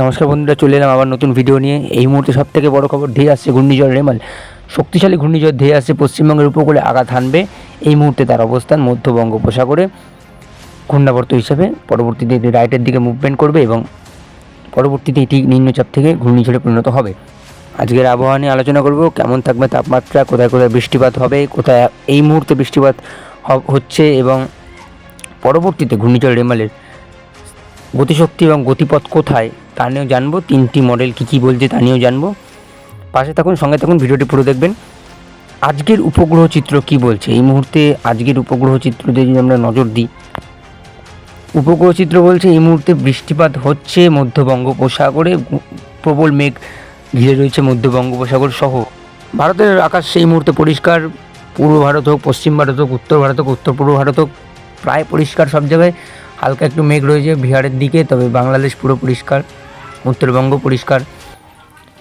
নমস্কার বন্ধুরা, চলে এলাম আবার নতুন ভিডিও নিয়ে। এই মুহূর্তে সব থেকে বড় খবর, ধেয়ে আসছে ঘূর্ণিঝড় রেমাল। শক্তিশালী ঘূর্ণিঝড় ধেয়ে আসছে পশ্চিমবঙ্গের উপকূলে আঘাত হানবে। এই মুহূর্তে তার অবস্থান মধ্য বঙ্গোপসাগরে। ঘূর্ণাবর্ত হিসাবে পরবর্তীতে রাইটের দিকে মুভমেন্ট করবে এবং পরবর্তীতে এটি নিম্নচাপ থেকে ঘূর্ণিঝড়ে পরিণত হবে। আজকের আবহাওয়া নিয়ে আলোচনা করব, কেমন থাকবে তাপমাত্রা, কোথায় কোথায় বৃষ্টিপাত হবে, কোথায় এই মুহূর্তে বৃষ্টিপাত হচ্ছে এবং পরবর্তীতে ঘূর্ণিঝড় রেমালের গতিশক্তি এবং গতিপথ কোথায় তা নিয়েও জানব, তিনটি মডেল কী কী বলছে তা নিয়েও জানব। পাশে থাকুন, সঙ্গে থাকুন, ভিডিওটি পুরো দেখবেন। আজকের উপগ্রহ চিত্র কি বলছে? এই মুহূর্তে আজকের উপগ্রহ চিত্রতে যদি আমরা নজর দিই, উপগ্রহ চিত্র বলছে এই মুহূর্তে বৃষ্টিপাত হচ্ছে মধ্য বঙ্গোপসাগরে, প্রবল মেঘ ঘিরে রয়েছে মধ্য বঙ্গোপসাগর সহ। ভারতের আকাশ সেই মুহূর্তে পরিষ্কার, পূর্ব ভারত হোক, পশ্চিম ভারত হোক, উত্তর ভারত হোক, উত্তর পূর্ব ভারত হোক, প্রায় পরিষ্কার সব জায়গায়। হালকা একটু মেঘ রয়েছে বিহারের দিকে, তবে বাংলাদেশ পুরো পরিষ্কার। উত্তরবঙ্গ পরিষ্কার।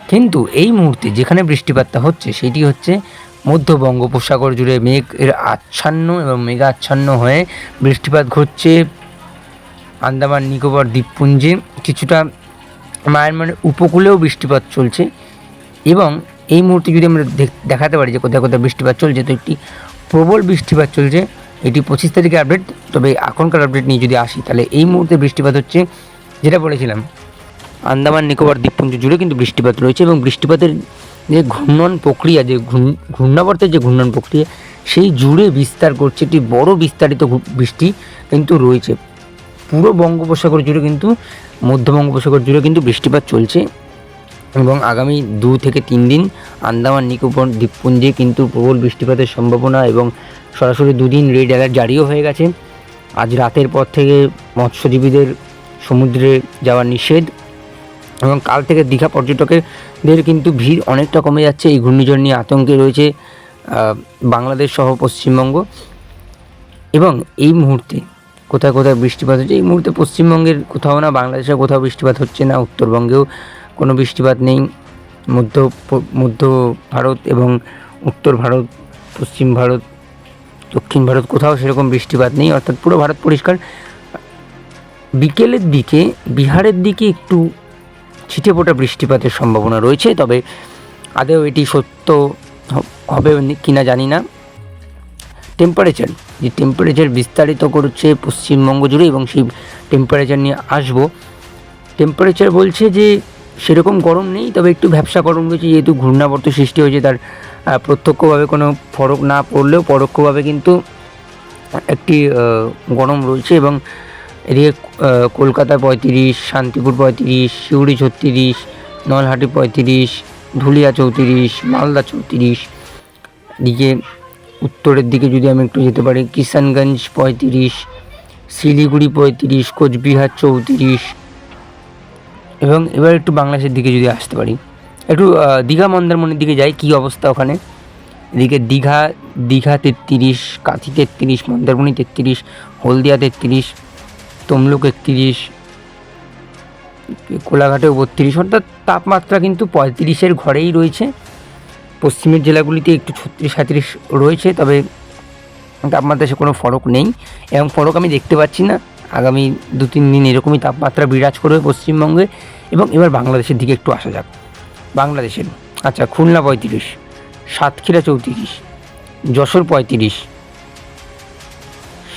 কিন্তু এই মুহূর্তে যেখানে বৃষ্টিপাতটা হচ্ছে, সেটি হচ্ছে মধ্য বঙ্গোপসাগর জুড়ে মেঘ এর আচ্ছন্ন এবং মেঘাচ্ছন্ন হয়ে বৃষ্টিপাত ঘটছে। আন্দামান, নিকোবর, দ্বীপপুঞ্জে কিছুটা মায়ানমারের উপকূলেও বৃষ্টিপাত চলছে। এবং এই মুহূর্তে যদি আমরা দেখ- দেখাতে পারি যে কোথায় কোথায় বৃষ্টিপাত চলছে, তো একটি প্রবল বৃষ্টিপাত চলছে। এটি পঁচিশ তারিখে আপডেট, তবে এখনকার আপডেট নিয়ে যদি আসি, তাহলে এই মুহূর্তে বৃষ্টিপাত হচ্ছে, যেটা বলেছিলাম আন্দামান নিকোবর দ্বীপপুঞ্জ জুড়ে কিন্তু বৃষ্টিপাত রয়েছে এবং বৃষ্টিপাতের যে ঘূর্ণন প্রক্রিয়া, যে ঘূর্ণ- ঘূর্ণাবর্তের যে ঘূর্ণন প্রক্রিয়া, সেই জুড়ে বিস্তার করছে একটি বড় বিস্তারিত বৃষ্টি কিন্তু রয়েছে। পুরো বঙ্গোপসাগর জুড়ে কিন্তু, মধ্য বঙ্গোপসাগর জুড়ে কিন্তু বৃষ্টিপাত চলছে এবং আগামী দু থেকে তিন দিন আন্দামান নিকোবর দ্বীপপুঞ্জে কিন্তু প্রবল বৃষ্টিপাতের সম্ভাবনা এবং সরাসরি দুদিন রেড অ্যালার্ট জারিও হয়ে গেছে। আজ রাতের পর থেকে মৎস্যজীবীদের সমুদ্রে যাওয়া নিষেধ। এবং কাল থেকে দীঘা পর্যটকদের কিন্তু ভিড় অনেকটা কমে যাচ্ছে। এই ঘূর্ণিঝড় নিয়ে আতঙ্কে রয়েছে বাংলাদেশ সহ পশ্চিমবঙ্গ। এবং এই মুহূর্তে কোথায় কোথায় বৃষ্টিপাত হচ্ছে? এই মুহূর্তে পশ্চিমবঙ্গের কোথাও না বাংলাদেশে কোথাও বৃষ্টিপাত হচ্ছে না, উত্তরবঙ্গেও কোনো বৃষ্টিপাত নেই। মধ্য মধ্য ভারত এবং উত্তর ভারত, পশ্চিম ভারত, দক্ষিণ ভারত কোথাও সেরকম বৃষ্টিপাত নেই। অর্থাৎ পুরো ভারত পরিষ্কার। বিকেলের দিকে, বিহারের দিকে একটু ছিটে ফোটা বৃষ্টিপাতের সম্ভাবনা রয়েছে, তবে আদৌ এটি সত্য হবে কিনা জানি না। টেম্পারেচার যে টেম্পারেচার বিস্তারিত করছে পশ্চিমবঙ্গ জুড়ে এবং সেই টেম্পারেচার নিয়ে আসব। টেম্পারেচার বলছে যে সেরকম গরম নেই, তবে একটু ব্যবসা গরম রয়েছে, যেহেতু ঘূর্ণাবর্ত সৃষ্টি হয়েছে, তার প্রত্যক্ষভাবে কোনো ফরক না পড়লেও, পরোক্ষভাবে কিন্তু একটি গরম রয়েছে এবং এদিকে কলকাতা পঁয়ত্রিশ, শান্তিপুর পঁয়ত্রিশ, শিউড়ি ছত্রিশ, নলহাটি পঁয়ত্রিশ, ধুলিয়া চৌত্রিশ, মালদা চৌত্রিশ। এদিকে, উত্তরের দিকে যদি আমি একটু যেতে পারি, কিষানগঞ্জ পঁয়ত্রিশ, শিলিগুড়ি পঁয়ত্রিশ, কোচবিহার চৌত্রিশ। এবং এবার একটু বাংলাদেশের দিকে যদি আসতে পারি, একটু দীঘা মন্দারমণির দিকে যাই, কী অবস্থা ওখানে? এদিকে দীঘা দীঘা তেত্রিশ, কাঁথি তেত্রিশ, মন্দারমণি তেত্রিশ, হলদিয়া তেত্রিশ তমলুক একত্রিশ কোলাঘাটেও বত্রিশ, অর্থাৎ তাপমাত্রা কিন্তু পঁয়ত্রিশের ঘরেই রয়েছে। পশ্চিমের জেলাগুলিতে একটু ছত্রিশ, সাঁত্রিশ রয়েছে, তবে তাপমাত্রা সে কোনো ফরক নেই। এবং ফরক আমি দেখতে পাচ্ছি না। আগামী দু তিন দিন এরকমই তাপমাত্রা বিরাজ করবে পশ্চিমবঙ্গে। এবং এবার বাংলাদেশের দিকে একটু আসা যাক। বাংলাদেশের আচ্ছা খুলনা পঁয়ত্রিশ, সাতক্ষীরা চৌত্রিশ, যশোর পঁয়ত্রিশ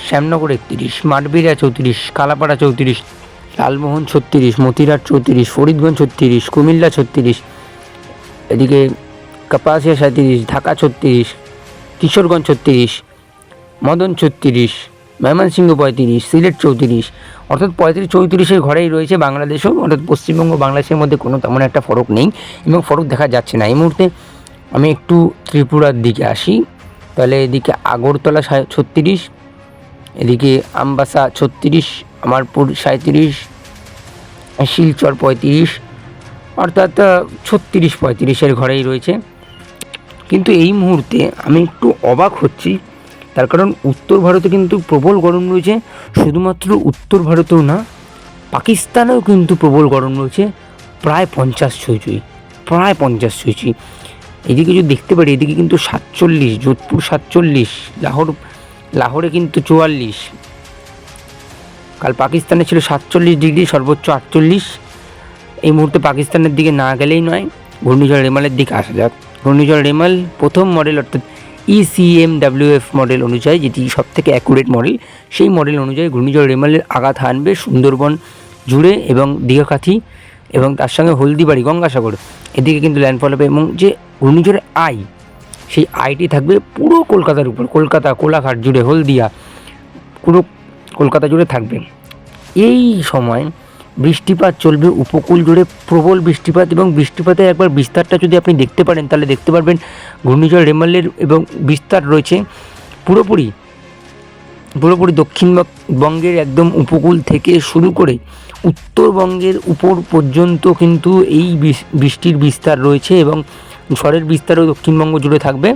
শ্যামনগর একত্রিশ, মাঠবিড়া চৌত্রিশ, কালাপাড়া চৌত্রিশ, লালমোহন ছত্রিশ, মতিরাট চৌত্রিশ, ফরিদগঞ্জ ছত্রিশ, কুমিল্লা ছত্রিশ, এদিকে কাপাসিয়া সাঁত্রিশ, ঢাকা ছত্রিশ, কিশোরগঞ্জ ছত্রিশ, মদন ছত্রিশ, ময়মনসিংহ পঁয়ত্রিশ, সিলেট চৌত্রিশ, অর্থাৎ পঁয়ত্রিশ চৌত্রিশের ঘরেই রয়েছে বাংলাদেশও, অর্থাৎ পশ্চিমবঙ্গ বাংলাদেশের মধ্যে কোনো তেমন একটা ফরক নেই এবং ফরক দেখা যাচ্ছে না। এই মুহূর্তে আমি একটু ত্রিপুরার দিকে আসি, তাহলে এদিকে আগরতলা ছত্রিশ এদিকে আমবাসা ছত্রিশ, আমারপুর সাঁত্রিশ শিলচর পঁয়ত্রিশ, অর্থাৎ ছত্রিশ পঁয়ত্রিশের ঘরেই রয়েছে। কিন্তু এই মুহূর্তে আমি একটু অবাক হচ্ছি। তার কারণ উত্তর ভারতে কিন্তু প্রবল গরম রয়েছে। শুধুমাত্র উত্তর ভারতেও না, পাকিস্তানেও কিন্তু প্রবল গরম রয়েছে। প্রায় পঞ্চাশ ছুঁই প্রায় পঞ্চাশ ছুঁই এদিকে যদি দেখতে পারি, এদিকে কিন্তু সাতচল্লিশ, যোধপুর সাতচল্লিশ, লাহোর লাহোরে কিন্তু চুয়াল্লিশ। কাল পাকিস্তানে ছিল সাতচল্লিশ ডিগ্রি, সর্বোচ্চ আটচল্লিশ। এই মুহূর্তে পাকিস্তানের দিকে না গেলেই নয়, ঘূর্ণিঝড় রেমালের দিকে আসা যাক। ঘূর্ণিঝড় রেমাল প্রথম মডেল অর্থাৎ E ইসিএম ডাব্লিউএফ মডেল অনুযায়ী, যেটি সব থেকে অ্যাকুরেট মডেল সেই মডেল অনুযায়ী ঘূর্ণিঝড় রেমালের আঘাত হানবে সুন্দরবন জুড়ে এবং দীঘাকাথি এবং তার সঙ্গে হলদিবাড়ি, গঙ্গাসাগর। এদিকে কিন্তু ল্যান্ডফল হবে এবং যে ঘূর্ণিঝড়ের আই সেই আইটি থাকবে পুরো কলকাতার উপর, কলকাতা, কোলাঘাট জুড়ে, হলদিয়া, পুরো কলকাতা জুড়ে থাকবে। এই সময় বৃষ্টিপাত চলবে, উপকূল জুড়ে প্রবল বৃষ্টিপাত এবং বৃষ্টিপাতের একবার বিস্তারটা যদি আপনি দেখতে পারেন, তাহলে দেখতে পারবেন ঘূর্ণিঝড়, রেমালের এবং বিস্তার রয়েছে পুরোপুরি পুরোপুরি দক্ষিণবঙ্গের একদম উপকূল থেকে শুরু করে উত্তরবঙ্গের উপর পর্যন্ত কিন্তু এই বৃষ্টির বিস্তার রয়েছে এবং ঝড়ের বিস্তারও দক্ষিণবঙ্গ জুড়ে থাকবে।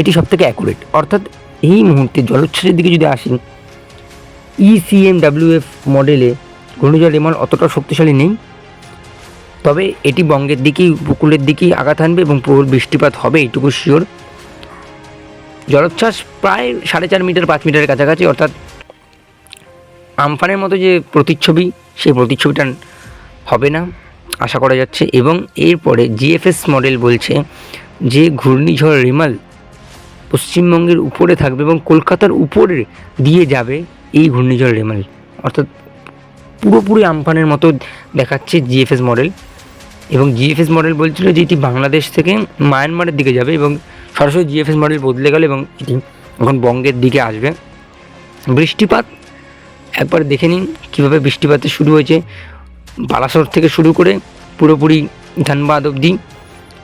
এটি সবথেকে অ্যাকুরেট অর্থাৎ এই মুহূর্তে জলোচ্ছ্বাসের দিকে যদি আসি E ইসিএম ডাব্লিউএফ মডেলে ঘূর্ণিঝড় রেমাল অতটা শক্তিশালী নেই। তবে এটি বঙ্গের দিকেই, উপকূলের দিকেই আঘাত আনবে এবং প্রবল বৃষ্টিপাত হবে এইটুকু শিওর জলোচ্ছ্বাস প্রায় সাড়ে চার মিটার, পাঁচ মিটারের কাছাকাছি, অর্থাৎ আমফানের মতো যে প্রতিচ্ছবি, সেই প্রতিচ্ছবিটা হবে না। আশা করা যাচ্ছে। এবং এরপরে জিএফএস মডেল বলছে যে ঘূর্ণিঝড় রিমাল পশ্চিমবঙ্গের উপরে থাকবে এবং কলকাতার উপরে দিয়ে যাবে এই ঘূর্ণিঝড় রেমাল। অর্থাৎ পুরোপুরি আমফানের মতো দেখাচ্ছে জিএফএস মডেল এবং জিএফএস মডেল বলছিল যে এটি বাংলাদেশ থেকে মায়ানমারের দিকে যাবে এবং সরাসরি জিএফএস মডেল বদলে গেল এবং এটি এখন বঙ্গের দিকে আসবে। বৃষ্টিপাত, একবার দেখে নিন কীভাবে বৃষ্টিপাতে শুরু হয়েছে। বালাসর থেকে শুরু করে পুরোপুরি ধানবাদ অবধি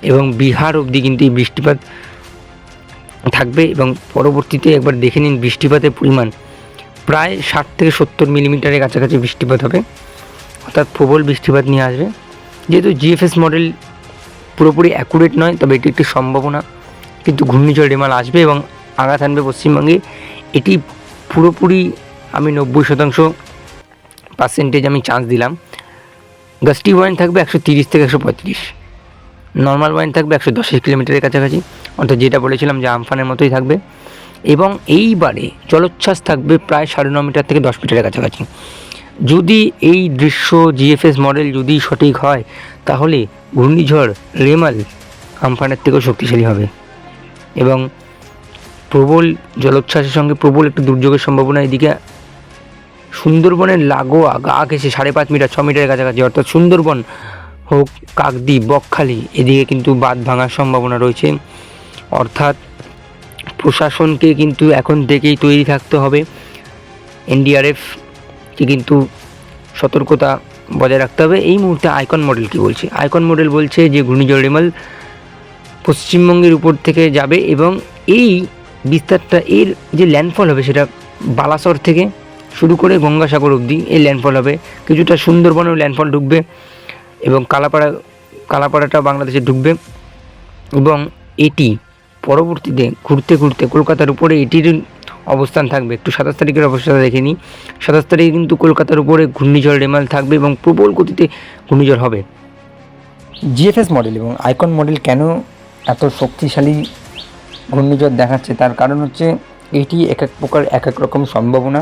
এবং বিহার অবধি কিন্তু এই বৃষ্টিপাত থাকবে এবং পরবর্তীতে একবার দেখে নিন বৃষ্টিপাতের পরিমাণ। প্রায় ষাট থেকে সত্তর মিলিমিটারের কাছাকাছি বৃষ্টিপাত হবে। অর্থাৎ প্রবল বৃষ্টিপাত নিয়ে আসবে। যেহেতু জিএফএস মডেল পুরোপুরি অ্যাকুরেট নয়, তবে এটি একটি সম্ভাবনা। কিন্তু ঘূর্ণিঝড় রেমাল আসবে এবং আঘাত আনবে পশ্চিমবঙ্গে। এটি পুরোপুরি আমি নব্বই শতাংশ পার্সেন্টেজ আমি চান্স দিলাম। গাস্টি ওয়াইন থাকবে একশো তিরিশ থেকে একশো পঁয়ত্রিশ। নর্মাল ওয়াইন থাকবে একশো দশ কিলোমিটারের কাছাকাছি। অর্থাৎ যেটা বলেছিলাম যে আমফানের মতোই থাকবে। এবং এইবারে জলোচ্ছ্বাস থাকবে প্রায় সাড়ে ন মিটার থেকে দশ মিটারের কাছাকাছি। যদি এই দৃশ্য জিএফএস মডেল যদি সঠিক হয়, তাহলে ঘূর্ণিঝড় রেমাল আমফানের থেকেও শক্তিশালী হবে। এবং প্রবল জলোচ্ছ্বাসের সঙ্গে প্রবল একটু দুর্যোগের সম্ভাবনা এদিকে সুন্দরবনের লাগোয়া গা ঘেসে সাড়ে পাঁচ মিটার, ছ মিটারের কাছাকাছি, অর্থাৎ সুন্দরবন হোক, কাকদ্বীপ, বকখালি, এদিকে কিন্তু বাঁধ ভাঙার সম্ভাবনা রয়েছে। অর্থাৎ প্রশাসনকে কিন্তু এখন থেকেই তৈরি থাকতে হবে। এনডিআরএফকে কিন্তু সতর্কতা বজায় রাখতে হবে। এই মুহূর্তে আইকন মডেল কি বলছে? আইকন মডেল বলছে যে ঘূর্ণিঝড় রেমাল পশ্চিমবঙ্গের উপর থেকে যাবে এবং এই বিস্তারটা, এর যে ল্যান্ডফল হবে সেটা বালাসর থেকে শুরু করে গঙ্গাসাগর অবধি এই ল্যান্ডফল হবে। কিছুটা সুন্দরবনেও ল্যান্ডফল ঢুকবে এবং কালাপাড়া, কালাপাড়াটা বাংলাদেশে ঢুকবে এবং এটি পরবর্তীতে ঘুরতে ঘুরতে কলকাতার উপরে এটির অবস্থান থাকবে। একটু সাতাশ তারিখের অবস্থাটা দেখে নিই। সাতাশ তারিখে কিন্তু কলকাতার উপরে ঘূর্ণিঝড় রেমাল থাকবে এবং প্রবল গতিতে ঘূর্ণিঝড় হবে। জিএফএস মডেল এবং আইকন মডেল কেন এত শক্তিশালী ঘূর্ণিঝড় দেখাচ্ছে? তার কারণ হচ্ছে এটি এক এক প্রকার এক এক রকম সম্ভাবনা।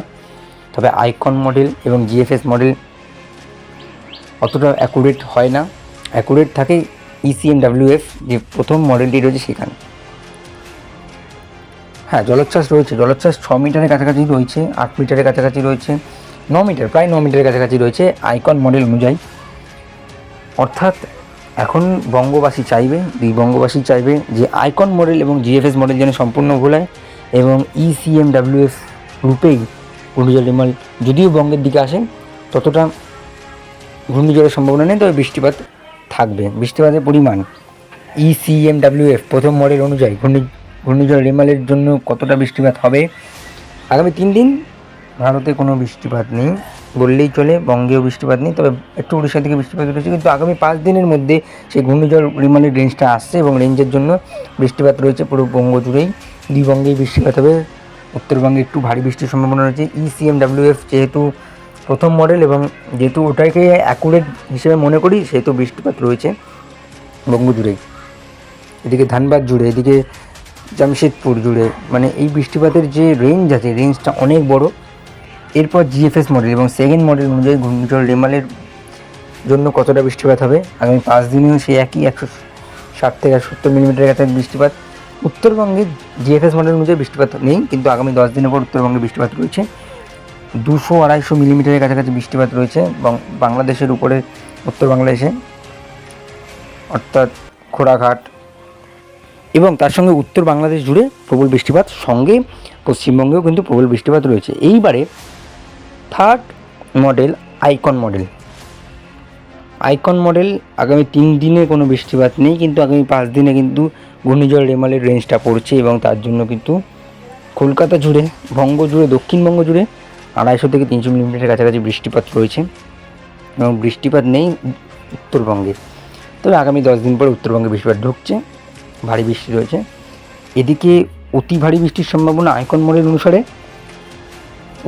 তবে আইকন মডেল এবং জিএফএস মডেল অতটা অ্যাকুরেট হয় না। অ্যাকুরেট থাকে E ইসিএম ডাব্লিউএফ যে প্রথম মডেলটি রয়েছে সেখানে। হ্যাঁ জলোচ্ছ্বাস রয়েছে। জলোচ্ছ্বাস ছ মিটারের কাছাকাছি রয়েছে, আট মিটারের কাছাকাছি রয়েছে, ন মিটার, প্রায় ন মিটারের কাছাকাছি রয়েছে আইকন মডেল অনুযায়ী। অর্থাৎ এখন বঙ্গবাসী চাইবে দুই বঙ্গবাসী চাইবে যে আইকন মডেল এবং জিএফএস মডেল যেন সম্পূর্ণ ভুল হয় এবং E ইসিএম ডাব্লিউএফ রূপেই ঘূর্ণিঝড় রেমাল যদিও বঙ্গের দিকে আসে ততটা ঘূর্ণিঝড়ের সম্ভাবনা নেই, তবে বৃষ্টিপাত থাকবে। বৃষ্টিপাতের পরিমাণ E ইসিএম ডাব্লিউএফ প্রথম মডেল অনুযায়ী ঘূর্ণি, ঘূর্ণিঝড় রেমালের জন্য কতটা বৃষ্টিপাত হবে? আগামী তিন দিন ভারতে কোনো বৃষ্টিপাত নেই বললেই চলে, বঙ্গেও বৃষ্টিপাত নেই, তবে একটু উড়িষ্যা থেকে বৃষ্টিপাত রয়েছে কিন্তু আগামী পাঁচ দিনের মধ্যে সেই ঘূর্ণিঝড় রিমালের রেঞ্জটা আসছে এবং রেঞ্জের জন্য বৃষ্টিপাত রয়েছে পুরো বঙ্গ জুড়েই। দুই বঙ্গেই বৃষ্টিপাত হবে। উত্তরবঙ্গে একটু ভারী বৃষ্টির সম্ভাবনা রয়েছে। E ইসিএম ডাব্লিউএফ যেহেতু প্রথম মডেল এবং যেহেতু ওটাকে অ্যাকুরেট হিসেবে মনে করি, সেহেতু বৃষ্টিপাত রয়েছে বঙ্গ জুড়েই এদিকে ধানবাদ জুড়ে, এদিকে জামশেদপুর জুড়ে মানে এই বৃষ্টিপাতের যে রেঞ্জ আছে রেঞ্জটা অনেক বড়। এরপর জিএফএস মডেল এবং সেকেন্ড মডেল অনুযায়ী ঘূর্ণিঝড় রেমালের জন্য কতটা বৃষ্টিপাত হবে? আগামী পাঁচ দিনেও সেই একই একশো ষাট থেকে সত্তর মিলিমিটারের কাছে বৃষ্টিপাত উত্তরবঙ্গে জিএফএস মডেল অনুযায়ী বৃষ্টিপাত নেই, কিন্তু আগামী দশ দিনের পর উত্তরবঙ্গে বৃষ্টিপাত রয়েছে। দুশো আড়াইশো মিলিমিটারের কাছাকাছি বৃষ্টিপাত রয়েছে এবং বাংলাদেশের উপরে উত্তর বাংলাদেশে অর্থাৎ খোড়াঘাট এবং তার সঙ্গে উত্তর বাংলাদেশ জুড়ে প্রবল বৃষ্টিপাত, সঙ্গে পশ্চিমবঙ্গেও কিন্তু প্রবল বৃষ্টিপাত রয়েছে। এইবারে third model ICON model ICON model আগামী তিন দিনে কোনো বৃষ্টিপাত নেই, কিন্তু আগামী পাঁচ দিনে কিন্তু ঘূর্ণিঝড় রেমালের রেঞ্জটা পড়ছে এবং তার জন্য কিন্তু কলকাতা জুড়ে, বঙ্গ জুড়ে দক্ষিণবঙ্গ জুড়ে আড়াইশো থেকে তিনশো মিলিমিটারের কাছাকাছি বৃষ্টিপাত রয়েছে এবং বৃষ্টিপাত নেই উত্তরবঙ্গে। তবে আগামী দশ দিন পরে উত্তরবঙ্গে বৃষ্টিপাত ঢুকছে, ভারী বৃষ্টি রয়েছে। এদিকে অতি ভারী বৃষ্টির সম্ভাবনা আইকন মডেল অনুসারে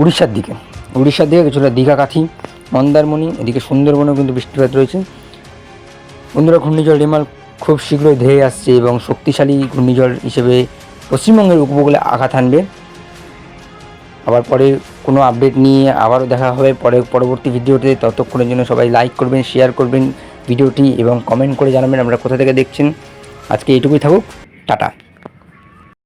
উড়িষ্যার দিকে। উড়িষ্যার দিকে কিছুটা দীঘা কাঠি মন্দারমণি, এদিকে সুন্দরবনেও কিন্তু বৃষ্টিপাত রয়েছে। বন্ধুরা ঘূর্ণিঝড় রেমাল খুব শীঘ্রই ধেয়ে আসছে এবং শক্তিশালী ঘূর্ণিঝড় হিসেবে পশ্চিমবঙ্গের উপকূলে আঘাত আনবে আবার পরে কোনো আপডেট নিয়ে আবারও দেখা হবে। পরে পরবর্তী ভিডিওতে ততক্ষণের জন্য সবাই লাইক করবেন, শেয়ার করবেন ভিডিওটি এবং কমেন্ট করে জানাবেন আপনারা কোথা থেকে দেখছেন। আজকে এইটুকুই থাকুক। টাটা।